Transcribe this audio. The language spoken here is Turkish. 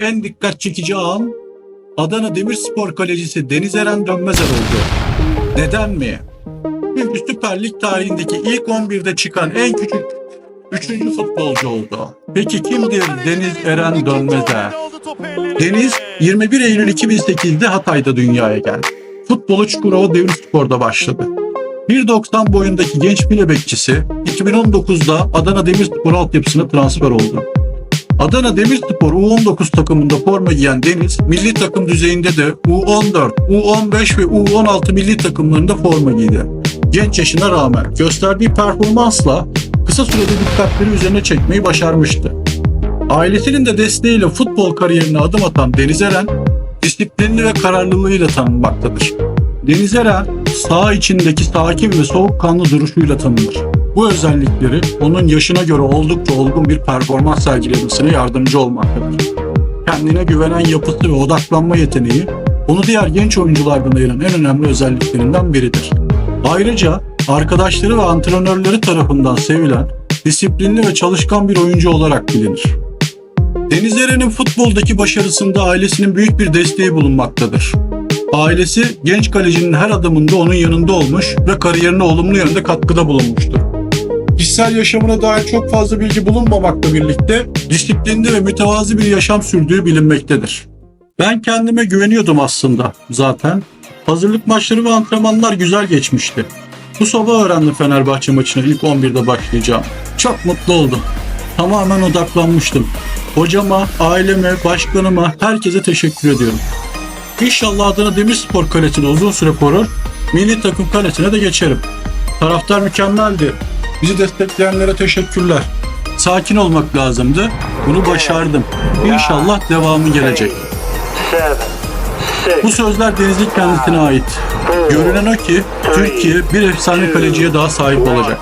en dikkat çekici an Adana Demirspor kalecisi Deniz Eren Dönmezer oldu. Neden mi? Çünkü Süper Lig tarihindeki ilk 11'de çıkan en küçük üçüncü futbolcu oldu. Peki kimdir Deniz Eren Dönmezer? Deniz 21 Eylül 2008'de Hatay'da dünyaya geldi. Futbolu Çukurova Demirspor'da başladı. 1.90 boyundaki genç file bekçisi 2019'da Adana Demirspor altyapısına transfer oldu. Adana Demirspor U19 takımında forma giyen Deniz, milli takım düzeyinde de U14, U15 ve U16 milli takımlarında forma giydi. Genç yaşına rağmen gösterdiği performansla kısa sürede dikkatleri üzerine çekmeyi başarmıştı. Ailesinin de desteğiyle futbol kariyerine adım atan Deniz Eren, disiplinli ve kararlılığıyla tanınmaktadır. Deniz Eren, saha içindeki sakin ve soğukkanlı duruşuyla tanınır. Bu özellikleri onun yaşına göre oldukça olgun bir performans sergilemesine yardımcı olmaktadır. Kendine güvenen yapısı ve odaklanma yeteneği, onu diğer genç oyunculardan ayıran en önemli özelliklerinden biridir. Ayrıca arkadaşları ve antrenörleri tarafından sevilen, disiplinli ve çalışkan bir oyuncu olarak bilinir. Deniz Eren'in futboldaki başarısında ailesinin büyük bir desteği bulunmaktadır. Ailesi genç kalecinin her adımında onun yanında olmuş ve kariyerine olumlu yönde katkıda bulunmuştur. Kişisel yaşamına dair çok fazla bilgi bulunmamakla birlikte disiplinli ve mütevazi bir yaşam sürdüğü bilinmektedir. Ben kendime güveniyordum aslında zaten. Hazırlık maçları ve antrenmanlar güzel geçmişti. Bu sabah öğrendim Fenerbahçe maçına ilk 11'de başlayacağım. Çok mutlu oldum. Tamamen odaklanmıştım. Hocama, aileme, başkanıma, herkese teşekkür ediyorum. İnşallah Adana Demirspor kalesine uzun süre korur, milli takım kalesine de geçerim. Taraftar mükemmeldi. Bizi destekleyenlere teşekkürler. Sakin olmak lazımdı. Bunu başardım. İnşallah devamı gelecek. Bu sözler Denizli kendisine ait. Görünen o ki Türkiye bir efsane kaleciye daha sahip olacak.